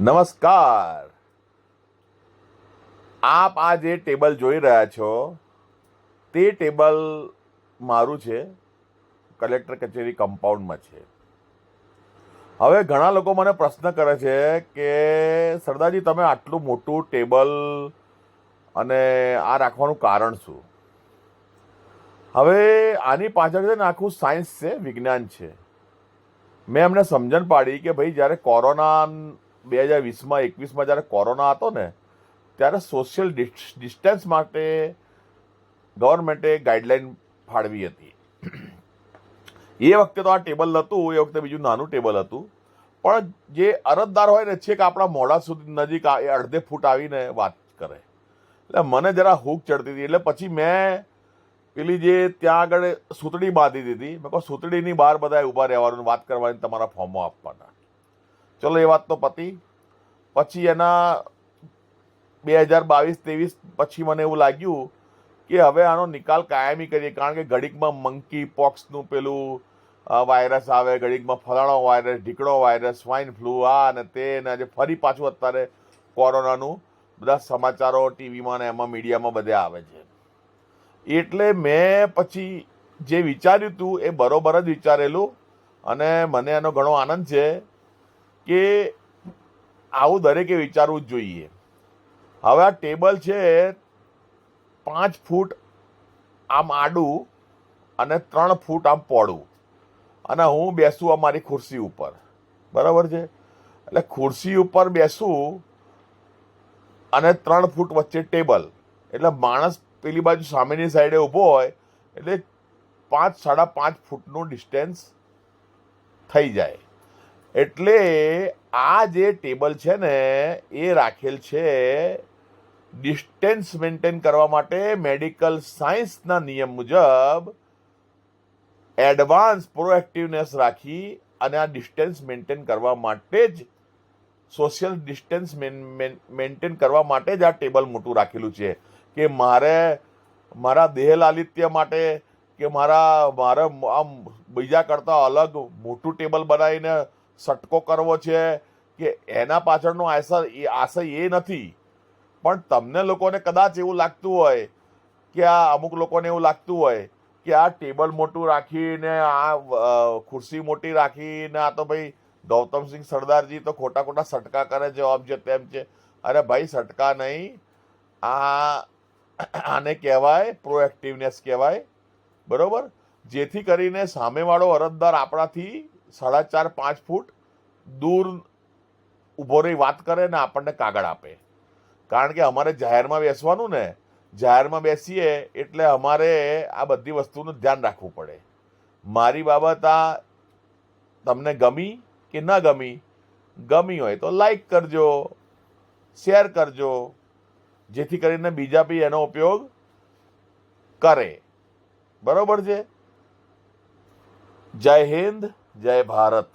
નમસ્કાર. આપ આ જે ટેબલ જોઈ રહ્યા છો. તે ટેબલ મારું છે. કલેક્ટર કચેરી કમ્પાઉન્ડમાં છે. હવે ઘણા લોકો મને પ્રશ્ન કરે છે કે, સરદારજી, તમે આટલું મોટું ટેબલ અને આ રાખવાનું કારણ શું? હવે આની પાછળ છે ને આખું સાયન્સ છે, વિજ્ઞાન છે. મેં એમને સમજણ પાડી કે ભાઈ, જ્યારે કોરોના બે હજાર વીસમાં, એકવીસમાં જ્યારે કોરોના હતો ને, ત્યારે સોશિયલ ડિસ્ટન્સ માટે ગવર્મેન્ટે ગાઈડલાઈન ફાળવી હતી. એ વખતે તો આ ટેબલ નહોતું, એ વખતે બીજું નાનું ટેબલ હતું. પણ જે અરજદાર હોય ને, છેક આપણા મોઢા સુધી નજીક એ અડધે ફૂટ આવીને વાત કરે. એટલે મને જરા હૂક ચડતી હતી. એટલે પછી મેં પેલી જે ત્યાં આગળ સૂતડી બાંધી દીધી. મેં કહું સૂતડીની બહાર બધાએ ઊભા રહેવાનું, વાત કરવાની, તમારા ફોર્મો આપવાના. ચલો, એ વાત તો પતી. પછી એના બે હજાર બાવીસ ત્રેવીસ પછી મને એવું લાગ્યું કે હવે આનો નિકાલ કાયમી કરીએ, કારણ કે ઘડીકમાં મંકી પોક્સનું પેલું વાયરસ આવે, ઘડીકમાં ફલાણો વાયરસ ઢીકડો વાયરસ સ્વાઇન ફ્લૂ આ અને તે અને આજે ફરી પાછું અત્યારે કોરોનાનું બધા સમાચારો ટીવીમાં ને એમાં મીડિયામાં બધે આવે છે. એટલે મેં પછી જે વિચાર્યું હતું એ બરોબર જ વિચારેલું અને મને એનો ઘણો આનંદ છે. કે આવું દરેકે વિચારવું જ જોઈએ. હવે આ ટેબલ છે પાંચ ફૂટ આમ આડું અને ત્રણ ફૂટ આમ પોડું. અને હું બેસું અમારી ખુરશી ઉપર. બરાબર છે? એટલે ખુરશી ઉપર બેસું અને ત્રણ ફૂટ વચ્ચે ટેબલ. એટલે માણસ પેલી બાજુ સામેની સાઈડે ઊભો હોય, એટલે પાંચ, સાડા પાંચ ફૂટનું ડિસ્ટન્સ થઈ જાય. એટલે આ જે ટેબલ છે ને, એ રાખેલ છે ડિસ્ટન્સ મેન્ટેન કરવા માટે મેડિકલ સાયન્સના નિયમ મુજબ એડવાન્સ પ્રોએક્ટિવનેસ રાખી અને આ ડિસ્ટન્સ મેન્ટેન કરવા માટે જ, સોશિયલ ડિસ્ટન્સ મેન્ટેન કરવા માટે જ આ ટેબલ મોટું રાખેલું છે. કે મારે, મારા દેહ લાલિત્ય માટે કે મારા, મારે આમ બીજા કરતાં અલગ મોટું ટેબલ બનાવીને સટકો કરવો છે કે એના પાછળનો આશય એ આશય એ નથી. પણ તમને લોકોને કદાચ એવું લાગતું હોય કે આ અમુક લોકોને એવું લાગતું હોય કે આ ટેબલ મોટું રાખીને આ ખુરશી મોટી રાખીને આ તો ભાઈ ગૌતમસિંહ સરદારજી તો ખોટા ખોટા સટકા કરે છે આમ છે, તેમ છે. અરે ભાઈ, સટકા નહીં. આ આને કહેવાય પ્રોએક્ટિવનેસ કહેવાય. બરોબર? જેથી કરીને સામેવાળો અરજદાર આપણાથી સાડા ચાર, પાંચ ફૂટ દૂર ઊભો રહી વાત કરે ને આપણને કાગળ આપે. કારણ કે અમારે જાહેરમાં બેસવાનું ને, જાહેરમાં બેસીએ એટલે અમારે આ બધી વસ્તુનું ધ્યાન રાખવું પડે. મારી બાબત આ તમને ગમી કે ન ગમી? ગમી હોય તો લાઈક કરજો શેર કરજો, જેથી કરીને બીજા બી એનો ઉપયોગ કરે. બરોબર છે? જય હિન્દ. જય ભારત.